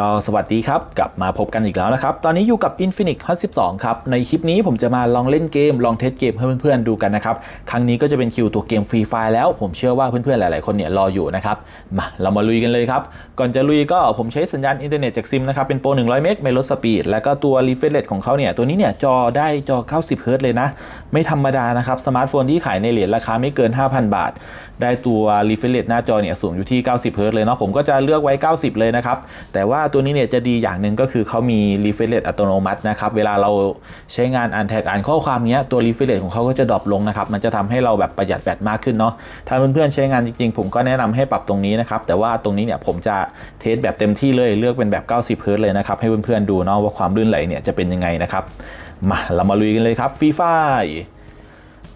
ก็สวัสดีครับ กลับมาพบกันอีกแล้วนะครับ ตอนนี้อยู่กับ Infinix Hot 12 ครับ ในคลิปนี้ผมจะมาลองเล่นเกม ลองเทสเกมให้เพื่อนๆดูกันนะครับ ครั้งนี้ก็จะเป็นคิวตัวเกมฟรีไฟแล้ว ผมเชื่อว่าเพื่อนๆ หลายๆ คนเนี่ยรออยู่นะครับ มาเรามาลุยกันเลยครับ ก่อนจะลุยก็ผมใช้สัญญาณอินเทอร์เน็ตจากซิมนะครับ เป็นโปร 100 เมกไม่ลดสปีด แล้วก็ตัว refresh rate ของเขาเนี่ย ตัวนี้เนี่ยจอได้จอ 90 เฮิร์ตซ์เลยนะ ไม่ธรรมดานะครับ สมาร์ทโฟนที่ขายในเหรียญราคาไม่เกิน 5,000 บาท ได้ตัว refresh rate หน้าจอเนี่ยสูงอยู่ที่ 90เฮิรต์เลยเนาะผมก็จะเลือกไว้ 90 เลยนะครับ แต่ว่าตัวนี้เนี่ยจะดีอย่างหนึ่งก็คือเขามี refresh rate อัตโนมัตินะครับ เวลาเราใช้งานอ่านแท็กอ่านข้อความเนี้ยตัว refresh rate ของเขาก็จะดรอปลงนะครับ มันจะทำให้เราแบบประหยัดแบตมากขึ้นเนาะถ้าเพื่อนๆใช้งานจริงๆ ผมก็แนะนำให้ปรับตรงนี้นะครับแต่ว่าตรงนี้เนี่ยผมจะเทสแบบเต็มที่เลยเลือกเป็นแบบ 90เฮิรต์เลยนะครับให้เพื่อนๆดูเนาะว่าความลื่นไหลเนี่ยจะเป็นยังไงนะครับมาเรามาลุยกันเลยครับฟรีไฟ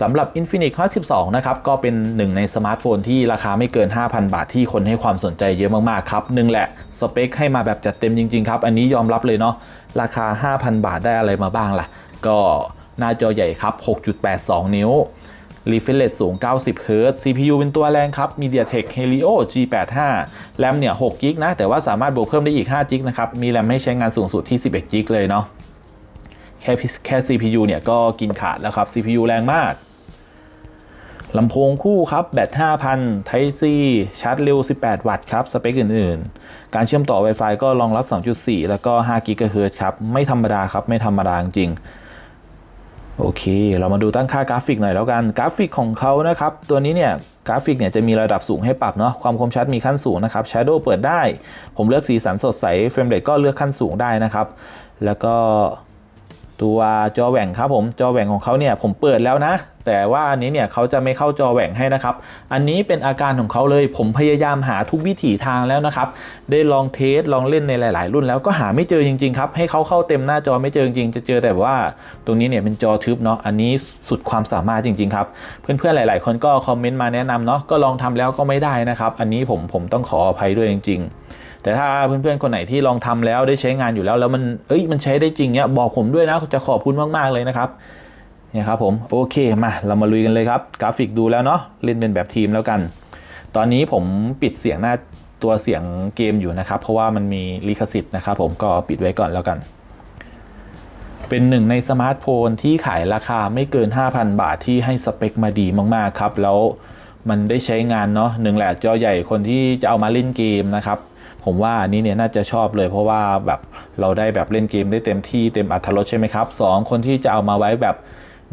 สำหรับ Infinix Hot 12 นะครับ ก็เป็นหนึ่งในสมาร์ทโฟนที่ราคาไม่เกิน 5,000 บาทที่คนให้ความสนใจเยอะมาก ๆ ครับหนึ่งแหละ สเปคให้มาแบบจัดเต็มจริง ๆ ครับ อันนี้ยอมรับเลยเนาะราคา 5,000 บาทได้อะไรมาบ้างล่ะ ก็หน้าจอใหญ่ครับ 6.82 นิ้ว refresh สูง 90เฮิรตซ์ CPU เป็นตัวแรงครับ MediaTek Helio G85 แรมเนี่ย6 g b นะ แต่ว่าสามารถบวกเพิ่มได้อีก 5 g b นะครับ มีแรมให้ใช้งานสูงสุดที่ 11 g b เลยเนาะ แค่แค่ CPU เนี่ยก็กินขาดแล้วครับ CPU แรงมาก ลำโพงคู่ครับ แบต 5,000 Type C ชาร์จเร็ว 18 วัตต์ครับ สเปคอื่นๆ การเชื่อมต่อ Wi-Fi ก็รองรับ 2.4 แล้วก็5 GHz ครับ ไม่ธรรมดาครับ ไม่ธรรมดาจริง โอเค เรามาดูตั้งค่ากราฟิกหน่อยแล้วกัน กราฟิกของเขานะครับ ตัวนี้เนี่ย กราฟิกเนี่ยจะมีระดับสูงให้ปรับเนาะ ความคมชัดมีขั้นสูงนะครับ Shadow เปิดได้ ผมเลือกสีสันสดใส เฟรมเรทก็เลือกขั้นสูงได้นะครับ แล้วก็ตัวจอแหว่งครับผม จอแหว่งของเขาเนี่ยผมเปิดแล้วนะ แต่ว่าอันนี้เนี่ยเขาจะไม่เข้าจอแหว่งให้นะครับ อันนี้เป็นอาการของเขาเลยผมพยายามหาทุกวิถีทางแล้วนะครับ ได้ลองเทสลองเล่นในหลาย ๆ รุ่นแล้วก็หาไม่เจอจริง ๆ ครับ ให้เขาเข้าเต็มหน้าจอไม่เจอจริงๆจะเจอแต่ว่าตรงนี้เนี่ยเป็นจอทึบเนาะอันนี้สุดความสามารถจริง ๆ ครับ เพื่อน ๆ หลาย ๆ คนก็คอมเมนต์มาแนะนำเนาะก็ลองทำแล้วก็ไม่ได้นะครับ อันนี้ผมผมต้องขออภัยด้วยจริง ๆแต่ถ้าเพื่อนๆ คนไหนที่ลองทำแล้วได้ใช้งานอยู่แล้ว แล้วมัน เอ้ย มันใช้ได้จริงเนี่ยบอกผมด้วยนะ จะขอบคุณมากๆเลยนะครับ เนี่ยครับผมโอเคมาเรามาลุยกันเลยครับ กราฟิกดูแล้วเนาะเล่นเป็นแบบทีมแล้วกัน ตอนนี้ผมปิดเสียงหน้าตัวเสียงเกมอยู่นะครับ เพราะว่ามันมีลิขสิทธิ์นะครับผมก็ปิดไว้ก่อนแล้วกัน เป็นหนึ่งในสมาร์ทโฟนที่ขายราคาไม่เกิน 5,000 บาทที่ให้สเปคมาดีมากๆครับ แล้วมันได้ใช้งานเนาะหนึ่งแหละจอใหญ่คนที่จะเอามาเล่นเกมนะครับผมว่าอันนี้เนี่ยน่าจะชอบเลยเพราะว่าแบบเราได้แบบเล่นเกมได้เต็มที่เต็มอัตรรสใช่ไหมครับสองคนที่จะเอามาไว้แบบ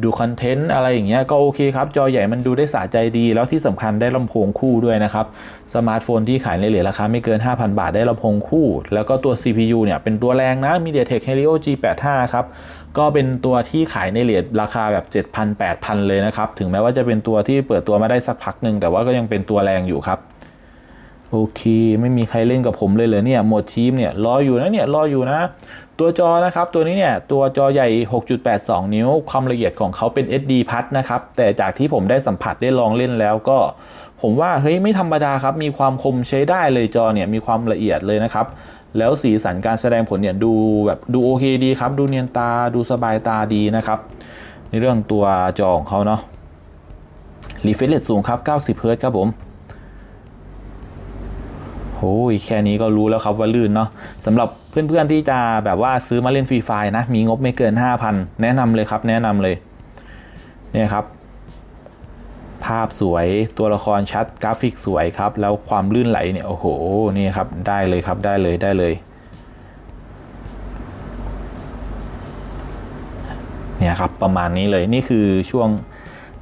ดูคอนเทนต์อะไรอย่างเงี้ยก็โอเคครับ จอใหญ่มันดูได้สะใจดี แล้วที่สำคัญได้ลำโพงคู่ด้วยนะครับ สมาร์ทโฟนที่ขายในเหรียญราคาไม่เกิน 5,000 บาทได้ลำโพงคู่ แล้วก็ตัว CPU เนี่ยเป็นตัวแรงนะ MediaTek Helio G85 ครับก็เป็นตัวที่ขายในเหรียญราคาแบบ 7,000 8,000 เลยนะครับ ถึงแม้ว่าจะเป็นตัวที่เปิดตัวมาได้สักพักหนึ่งแต่ว่าก็ยังเป็นตัวแรงอยู่ครับ โอเค ไม่มีใครเล่นกับผมเลยเหรอเนี่ยหมดทีมเนี่ยรออยู่นะเนี่ยรออยู่นะ ตัวจอนะครับ ตัวนี้เนี่ยตัวจอใหญ่ 6.82 นิ้ว ความละเอียดของเขาเป็น SD พัดนะครับ แต่จากที่ผมได้สัมผัสได้ลองเล่นแล้วก็ผมว่าเฮ้ยไม่ธรรมดาครับ มีความคมใช้ได้เลยจอเนี่ยมีความละเอียดเลยนะครับ แล้วสีสันการแสดงผลเนี่ยดูแบบดูโอเคดีครับ ดูเนียนตาดูสบายตาดีนะครับ ในเรื่องตัวจอของเขาเนาะ refresh rate สูงครับ 90 เฮิรตซ์ครับผม โอ้ยแค่นี้ก็รู้แล้วครับว่าลื่นเนาะสำหรับเพื่อนๆที่จะแบบว่าซื้อมาเล่นฟรีไฟนะ มีงบไม่เกิน 5,000 แนะนำเลยครับ แนะนำเลย เนี่ยครับ ภาพสวยตัวละครชัดกราฟิกสวยครับ แล้วความลื่นไหลเนี่ย โอ้โห นี่ครับ ได้เลยครับได้เลยได้เลย เนี่ยครับประมาณนี้เลยนี่คือช่วง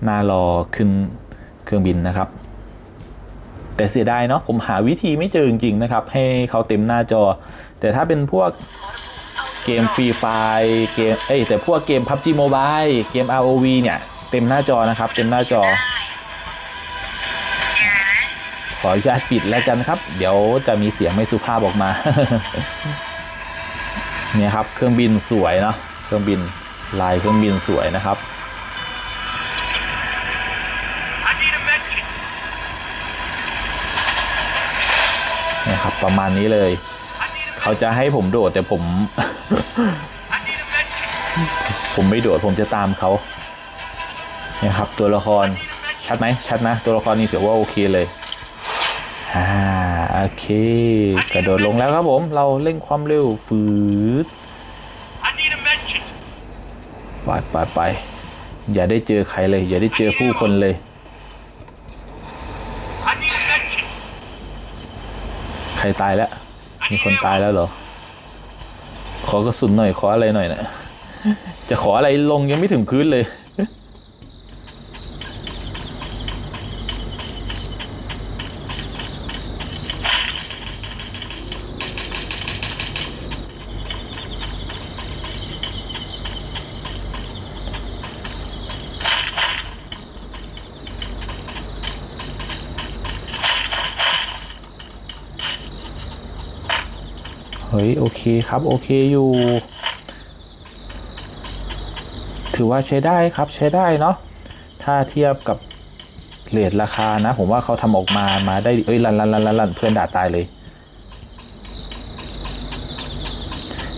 หน้ารอขึ้นเครื่องบินนะครับ แต่เสียดายเนาะผมหาวิธีไม่เจอจริงๆนะครับ ให้เขาเต็มหน้าจอ แต่ถ้าเป็นพวกเกมฟรีไฟเกมเอ้ยแต่พวกเกม PUBG Mobile เกม ROV เนี่ย เต็มหน้าจอนะครับ เต็มหน้าจอ ขออนุญาตปิดแล้วกันครับ เดี๋ยวจะมีเสียงไม่สุภาพออกมา เนี่ยครับ เครื่องบินสวยเนาะเครื่องบินลายเครื่องบินสวยนะครับ นี่ครับประมาณนี้เลย เขาจะให้ผมโดดแต่ผม ผมไม่โดดผมจะตามเขาเนี่ยครับตัวละครชัดไหมชัดนะ ตัวละครนี่ถือว่าโอเคเลยอ่าโอเค กระโดดลงแล้วครับผมเราเร่งความเร็วฝืดไปไปไปอย่าได้เจอใครเลย อย่าได้เจอผู้คนเลย ใครตายแล้ว มีคนตายแล้วเหรอ ขอกระสุนหน่อยขออะไรหน่อยนะ จะขออะไรลงยังไม่ถึงพื้นเลย เฮ้ย โอเคครับ โอเคอยู่ ถือว่าใช้ได้ครับใช้ได้เนาะถ้าเทียบกับเลทราคานะ ผมว่าเขาทำออกมามาได้เอ้ยลันลันลันลันลันเพื่อนด่าตายเลย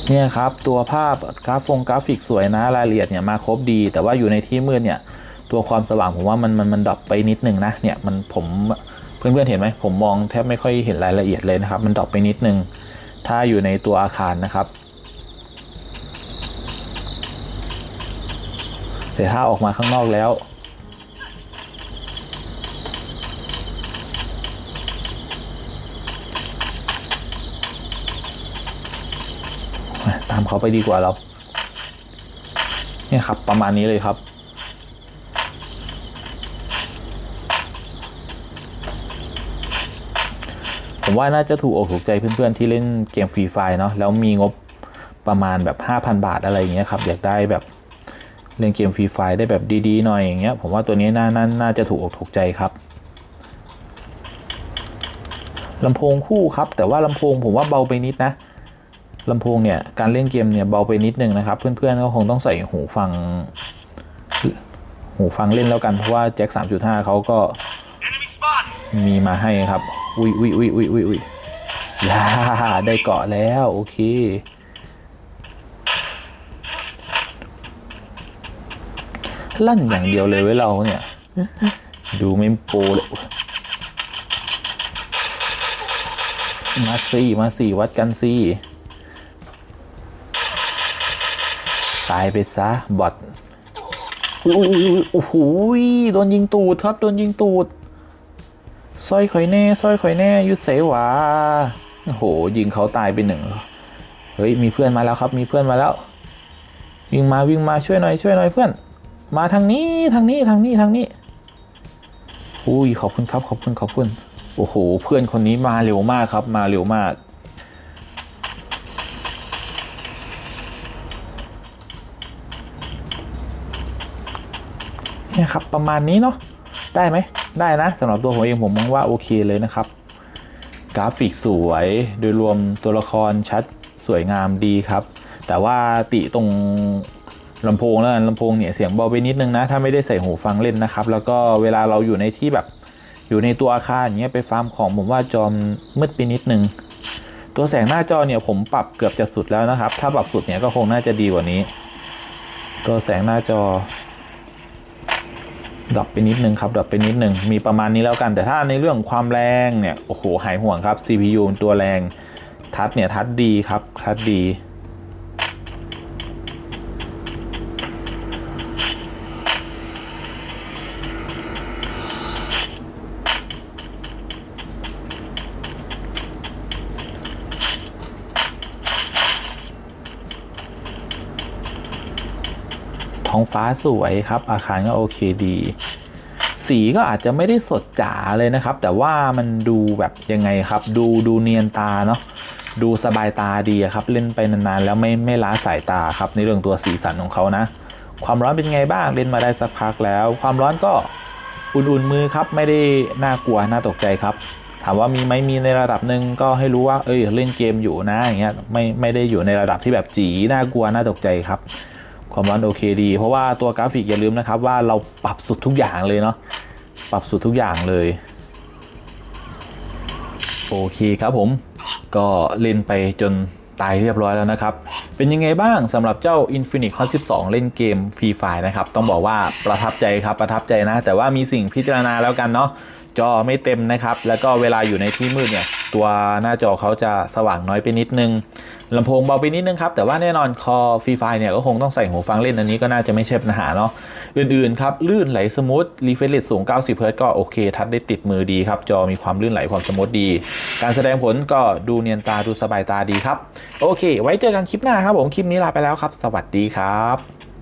เนี่ยครับ ตัวภาพกราฟงกราฟิกสวยนะรายละเอียดเนี่ยมาครบดี แต่ว่าอยู่ในที่มืดเนี่ย ตัวความสว่างผมว่ามันมันมันดรอปไปนิดนึงนะเนี่ยมันผมเพื่อนๆเห็นไหมผมมองแทบไม่ค่อยเห็นรายละเอียดเลยนะครับ มันดรอปไปนิดนึง ถ้าอยู่ในตัวอาคารนะครับ แต่ถ้าออกมาข้างนอกแล้ว ตามเขาไปดีกว่าเรา เนี่ยครับประมาณนี้เลยครับ ผมว่าน่าจะถูกอกถูกใจเพื่อนๆที่เล่นเกมฟรีไฟเนาะแล้วมีงบประมาณแบบ 5,000 บาทอะไรอย่างเงี้ยครับอยากได้แบบเล่นเกมฟรีไฟได้แบบดีๆหน่อยอย่างเงี้ยผมว่าตัวนี้น่าน่าน่าจะถูกอกถูกใจครับลำโพงคู่ครับ แต่ว่าลำโพงผมว่าเบาไปนิดนะลำโพงเนี่ยการเล่นเกมเนี่ยเบาไปนิดนึงนะครับ เพื่อนๆก็คงต้องใส่หูฟัง หูฟังเล่นแล้วกันเพราะว่าแจ็ค3.5เขาก็มีมาให้ครับ อุ้ยอุ้ยอุ้ยอุ้ยอุ้ยอุ้ยย่าได้เกาะแล้ว โอเค ลั่นอย่างเดียวเลยเว้เราเนี่ย ดูไม่โปรเลย มาสี่มาสี่วัดกันสี่ตายไปซะ บอทโอ้โหโดนยิงตูดครับ โดนยิงตูด สร้อยข่อยแน่สร้อยข่อยแน่ยุดเสวาโอ้โห ยิงเขาตายไปหนึ่งเฮ้ย มีเพื่อนมาแล้วครับ มีเพื่อนมาแล้ว วิ่งมาวิ่งมาช่วยหน่อยช่วยหน่อยเพื่อน มาทางนี้ทางนี้ทางนี้ทางนี้อุ้ยขอบคุณครับขอบคุณขอบคุณโอ้โห เพื่อนคนนี้มาเร็วมากครับ มาเร็วมาก เนี่ยครับประมาณนี้เนาะได้ไหม ได้นะสำหรับตัวผมเองผมมองว่าโอเคเลยนะครับ กราฟิกสวยโดยรวมตัวละครชัดสวยงามดีครับ แต่ว่าติตรงลำโพงแล้วกันลำโพงเนี่ยเสียงเบาไปนิดนึงนะ ถ้าไม่ได้ใส่หูฟังเล่นนะครับ แล้วก็เวลาเราอยู่ในที่แบบอยู่ในตัวอาคารอย่างเงี้ยไปฟาร์มของผมว่าจอมมืดไปนิดนึง ตัวแสงหน้าจอเนี่ยผมปรับเกือบจะสุดแล้วนะครับ ถ้าปรับสุดเนี่ยก็คงน่าจะดีกว่านี้ ตัวแสงหน้าจอ ดรอปไปนิดนึงครับดรอปไปนิดนึงมีประมาณนี้แล้วกัน แต่ถ้าในเรื่องความแรงเนี่ยโอ้โหหายห่วงครับ CPU ตัวแรงทัดเนี่ยทัดดีครับทัดดี ท้องฟ้าสวยครับ อาคารก็โอเคดี สีก็อาจจะไม่ได้สดจ๋าเลยนะครับ แต่ว่ามันดูแบบยังไงครับ ดูดูเนียนตาเนาะดูสบายตาดีครับเล่นไปนานๆแล้วไม่ไม่ล้าสายตาครับในเรื่องตัวสีสันของเขานะ ความร้อนเป็นไงบ้างเล่นมาได้สักพักแล้ว ความร้อนก็อุ่นๆมือครับไม่ได้น่ากลัวน่าตกใจครับถามว่ามีไหมมีในระดับหนึ่งก็ให้รู้ว่า เอ้ยเล่นเกมอยู่นะอย่างเงี้ยไม่ไม่ได้อยู่ในระดับที่แบบจีน่ากลัวน่าตกใจครับ ความร้อนโอเคดี เพราะว่าตัวกราฟิกอย่าลืมนะครับว่าเราปรับสุดทุกอย่างเลยเนาะปรับสุดทุกอย่างเลยโอเคครับผมก็เล่นไปจนตายเรียบร้อยแล้วนะครับ เป็นยังไงบ้างสำหรับเจ้า Infinix Hot 12 เล่นเกมฟรีไฟนะครับ ต้องบอกว่าประทับใจครับประทับใจนะ แต่ว่ามีสิ่งพิจารณาแล้วกันเนาะจอไม่เต็มนะครับ แล้วก็เวลาอยู่ในที่มืดเนี่ย ตัวหน้าจอเขาจะสว่างน้อยไปนิดนึง ลำโพงเบาไปนิดนึงครับ แต่ว่าแน่นอนคอฟรีไฟเนี่ยก็คงต้องใส่หูฟังเล่นอันนี้ก็น่าจะไม่ใช่ปัญหาเนาะอื่นๆครับลื่นไหลสมูทรีเฟรชเรทสูง 90เฮิร์ตก็โอเค ทัดได้ติดมือดีครับ จอมีความลื่นไหลความสมูทดี การแสดงผลก็ดูเนียนตาดูสบายตาดีครับ โอเค ไว้เจอกันคลิปหน้าครับผมคลิปนี้ลาไปแล้วครับ สวัสดีครับ